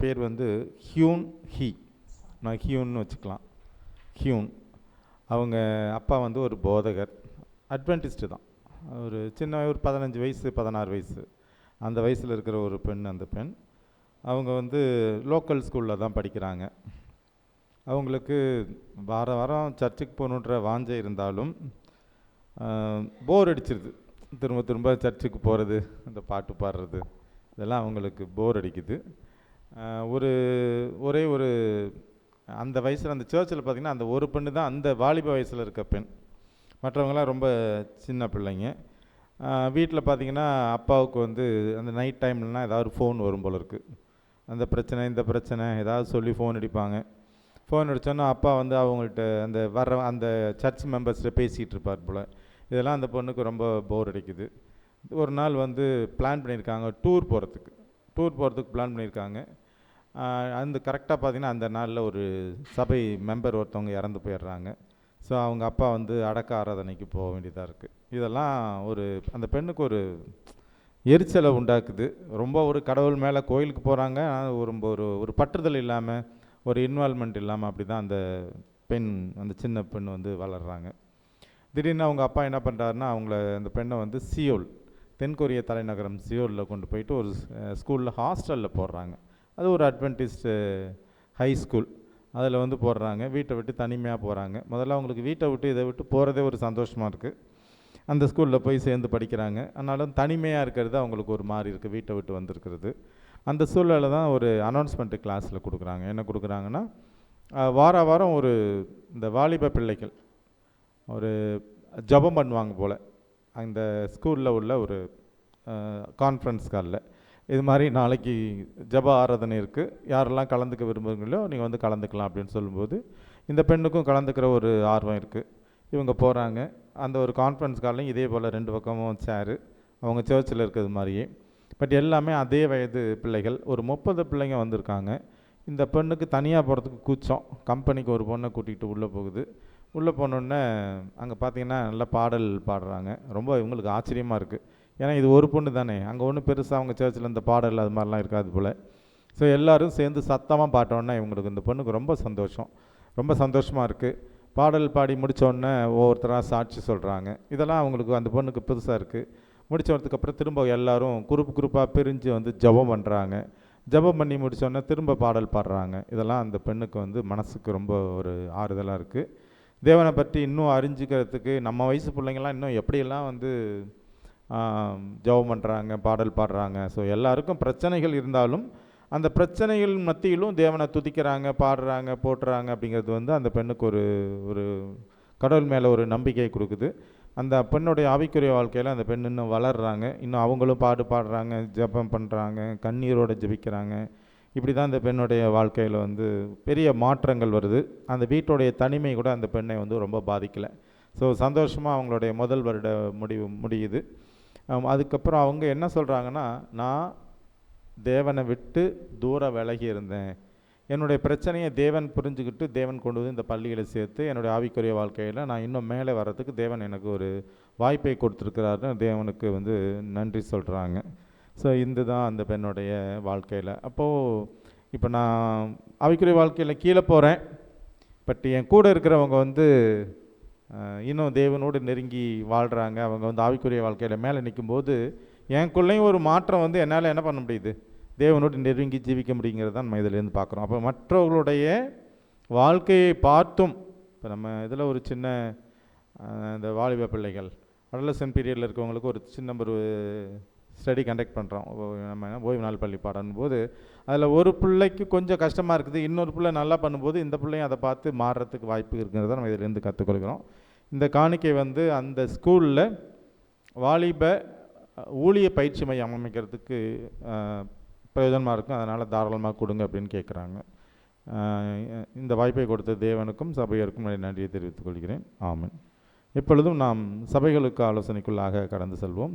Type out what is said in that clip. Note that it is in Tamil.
பேர் வந்து ஹியூன் ஹி. நான் ஹியூன்னு வச்சுக்கலாம். ஹியூன். அவங்க அப்பா வந்து ஒரு போதகர். அட்வென்டிஸ்ட்டு தான். ஒரு சின்ன ஒரு பதினஞ்சு வயசு பதினாறு வயசு. அந்த வயசில் இருக்கிற ஒரு பெண் அந்த பெண். அவங்க வந்து லோக்கல் ஸ்கூலில் தான் படிக்கிறாங்க. அவங்களுக்கு வார வாரம் சர்ச்சுக்கு போகணுன்ற வாஞ்சை இருந்தாலும் போர் அடிச்சிருது. திரும்ப திரும்ப சர்ச்சுக்கு போகிறது அந்த பாட்டு பாடுறது இதெல்லாம் அவங்களுக்கு போர் அடிக்குது. ஒரு ஒரே ஒரு அந்த வயசில் அந்த சர்ச்சில் பார்த்திங்கன்னா அந்த ஒரு பெண்ணு தான் அந்த வாலிப வயசில் இருக்க பெண். மற்றவங்களாம் ரொம்ப சின்ன பிள்ளைங்க. வீட்டில் பார்த்தீங்கன்னா அப்பாவுக்கு வந்து அந்த நைட் டைம்லலாம் ஏதாவது ஃபோன் வரும் போல இருக்குது அந்த பிரச்சனை இந்த பிரச்சனை ஏதாவது சொல்லி ஃபோன் அடிப்பாங்க. ஃபோன் அடித்தோன்னா அப்பா வந்து அவங்கள்ட்ட அந்த வர்ற அந்த சர்ச் மெம்பர்ஸ்கிட்ட பேசிகிட்டு இருப்பார் போல். இதெல்லாம் அந்த பொண்ணுக்கு ரொம்ப போர் அடிக்குது. ஒரு நாள் வந்து பிளான் பண்ணியிருக்காங்க டூர் போகிறதுக்கு டூர் போகிறதுக்கு பிளான் பண்ணியிருக்காங்க அந்த கரெக்டாக பார்த்தீங்கன்னா அந்த நாளில் ஒரு சபை மெம்பர் ஒருத்தவங்க இறந்து போயிடுறாங்க. ஸோ அவங்க அப்பா வந்து அடக்க ஆராதனைக்கு போக வேண்டியதாக இருக்குது இதெல்லாம் ஒரு அந்த பெண்ணுக்கு ஒரு எரிச்சலை உண்டாக்குது. ரொம்ப ஒரு கடவுள் மேலே கோயிலுக்கு போகிறாங்க ஆனால் ஒரு ஒரு ஒரு பற்றுதல் இல்லாமல் ஒரு இன்வால்மெண்ட் இல்லாமல் அப்படி தான் அந்த பெண் அந்த சின்ன பெண் வந்து வளர்கிறாங்க திடீர்னு அவங்க அப்பா என்ன பண்ணுறாருன்னா அவங்கள அந்த பெண்ணை வந்து சியோல் தென்கொரிய தலைநகரம் சியோலில் கொண்டு போயிட்டு ஒரு ஸ்கூலில் ஹாஸ்டலில் போடுறாங்க. அது ஒரு அட்வென்டிஸ்டு ஹை ஸ்கூல் அதில் வந்து போடுறாங்க வீட்டை விட்டு தனிமையாக போகிறாங்க முதல்ல அவங்களுக்கு வீட்டை விட்டு இதை விட்டு போகிறதே ஒரு சந்தோஷமாக இருக்குது அந்த ஸ்கூலில் போய் சேர்ந்து படிக்கிறாங்க. ஆனாலும் தனிமையாக இருக்கிறது அவங்களுக்கு ஒரு மாதிரி இருக்குது வீட்டை விட்டு வந்திருக்கிறது. அந்த சூழலில் தான் ஒரு அனௌன்ஸ்மெண்ட்டு கிளாஸில் கொடுக்குறாங்க. என்ன கொடுக்குறாங்கன்னா வார வாரம் ஒரு இந்த வாலிப பிள்ளைகள் ஒரு ஜெபம் பண்ணுவாங்க போல். அந்த ஸ்கூலில் உள்ள ஒரு கான்ஃபரன்ஸ் காலில் இது மாதிரி நாளைக்கு ஜெப ஆராதனை இருக்குது யாரெல்லாம் கலந்துக்க விரும்புகிறீங்களோ நீங்கள் வந்து கலந்துக்கலாம் அப்படின்னு சொல்லும்போது இந்த பெண்ணுக்கும் கலந்துக்கிற ஒரு ஆர்வம் இருக்குது இவங்க போகிறாங்க அந்த ஒரு கான்ஃபரன்ஸ் காலையும் இதே போல் ரெண்டு பக்கமும் சேரு அவங்க சர்ச்சில் இருக்கிறது மாதிரியே. பட் எல்லாமே அதே வயது பிள்ளைகள். ஒரு முப்பது பிள்ளைங்க வந்திருக்காங்க. இந்த பெண்ணுக்கு தனியாக போகிறதுக்கு கூச்சம். கம்பெனிக்கு ஒரு பொண்ணை கூட்டிகிட்டு உள்ளே போகுது. உள்ளே போனோடனே அங்கே பார்த்தீங்கன்னா நல்லா பாடல் பாடுறாங்க. ரொம்ப இவங்களுக்கு ஆச்சரியமாக இருக்குது ஏன்னா இது ஒரு பொண்ணு தானே. அங்கே ஒன்றும் பெருசாக அவங்க சர்ச்சில் இந்த பாடல் அது மாதிரிலாம் இருக்காது போல். ஸோ எல்லோரும் சேர்ந்து சத்தமாக பாட்டோன்னே இவங்களுக்கு இந்த பொண்ணுக்கு ரொம்ப சந்தோஷம். ரொம்ப சந்தோஷமாக இருக்குது பாடல் பாடி முடித்தோடனே ஒவ்வொருத்தராக சாட்சி சொல்கிறாங்க இதெல்லாம் அவங்களுக்கு அந்த பொண்ணுக்கு புதுசாக இருக்குது முடித்தவரத்துக்கு அப்புறம் திரும்ப எல்லோரும் குரூப் குரூப்பாக பிரிஞ்சு வந்து ஜெபம் பண்ணுறாங்க ஜெபம் பண்ணி முடித்தோடனே திரும்ப பாடல் பாடுறாங்க. இதெல்லாம் அந்த பெண்ணுக்கு வந்து மனசுக்கு ரொம்ப ஒரு ஆறுதலாக இருக்குது தேவனை பற்றி இன்னும் அறிஞ்சிக்கிறதுக்கு நம்ம வயசு பிள்ளைங்கள்லாம் இன்னும் எப்படியெல்லாம் வந்து ஜெபம் பண்ணுறாங்க பாடல் பாடுறாங்க. ஸோ எல்லாருக்கும் பிரச்சனைகள் இருந்தாலும் அந்த பிரச்சனைகள் மத்தியிலும் தேவனை துதிக்கிறாங்க பாடுறாங்க போட்டுறாங்க அப்படிங்கிறது வந்து அந்த பெண்ணுக்கு ஒரு ஒரு கடவுள் மேலே ஒரு நம்பிக்கை கொடுக்குது. அந்த பெண்ணுடைய ஆவிக்குரிய வாழ்க்கையில் அந்த பெண் இன்னும் வளர்றாங்க. இன்னும் அவங்களும் பாடு பாடுறாங்க ஜெபம் பண்ணுறாங்க கண்ணீரோடு ஜெபிக்கிறாங்க. இப்படி தான் அந்த பெண்ணுடைய வாழ்க்கையில் வந்து பெரிய மாற்றங்கள் வருது. அந்த வீட்டுடைய தனிமை கூட அந்த பெண்ணை வந்து ரொம்ப பாதிக்கலை. ஸோ சந்தோஷமாக அவங்களுடைய முதல் வருட முடிவு முடியுது. அதுக்கப்புறம் அவங்க என்ன சொல்கிறாங்கன்னா நான் தேவனை விட்டு தூர விலகி இருந்தேன். என்னுடைய பிரச்சனையை தேவன் புரிஞ்சுக்கிட்டு தேவன் கொண்டு வந்து இந்த பள்ளிகளை சேர்த்து என்னுடைய ஆவிக்குரிய வாழ்க்கையில் நான் இன்னும் மேலே வர்றதுக்கு தேவன் எனக்கு ஒரு வாய்ப்பை கொடுத்துருக்கிறாருன்னு தேவனுக்கு வந்து நன்றி சொல்கிறாங்க ஸோ இந்த தான் அந்த பெண்ணுடைய வாழ்க்கையில். அப்போது இப்போ நான் ஆவிக்குரிய வாழ்க்கையில் கீழே போகிறேன் பட் என் கூட இருக்கிறவங்க வந்து இன்னும் தேவனோடு நெருங்கி வாழ்கிறாங்க அவங்க வந்து ஆவிக்குரிய வாழ்க்கையில் மேலே நிற்கும்போது எனக்குள்ளேயும் ஒரு மாற்றம் வந்து என்னால் என்ன பண்ண முடியுது? தேவனோடு நெருங்கி ஜீவிக்க முடியுங்கிறது தான் நம்ம இதிலேருந்து பார்க்குறோம். அப்போ மற்றவர்களுடைய வாழ்க்கையை பார்த்தும் இப்போ நம்ம இதில் ஒரு சின்ன இந்த வாலிப பிள்ளைகள் அடலசன் பீரியடில் இருக்கவங்களுக்கு ஒரு சின்ன ஒரு ஸ்டடி கண்டக்ட் பண்ணுறோம் நம்ம ஓய்வு நாள் பள்ளி பாடணும் போது அதில் ஒரு பிள்ளைக்கு கொஞ்சம் கஷ்டமாக இருக்குது இன்னொரு பிள்ளை நல்லா பண்ணும்போது இந்த பிள்ளையும் அதை பார்த்து மாறுறதுக்கு வாய்ப்பு இருக்கிறத நம்ம இதிலேருந்து கற்றுக்கொள்கிறோம் இந்த காணிக்கை வந்து அந்த ஸ்கூலில் வாலிப ஊழிய பயிற்சி மையம் அமைக்கிறதுக்கு பிரயோஜனமாக இருக்கும். அதனால் தாராளமாக கொடுங்க அப்படின்னு கேட்குறாங்க இந்த வாய்ப்பை கொடுத்த தேவனுக்கும் சபையருக்கும் நன்றியை தெரிவித்துக் கொள்கிறேன். ஆமன். இப்பொழுதும் நாம் சபைகளுக்கு ஆலோசனைக்குள்ளாக கடந்து செல்வோம்.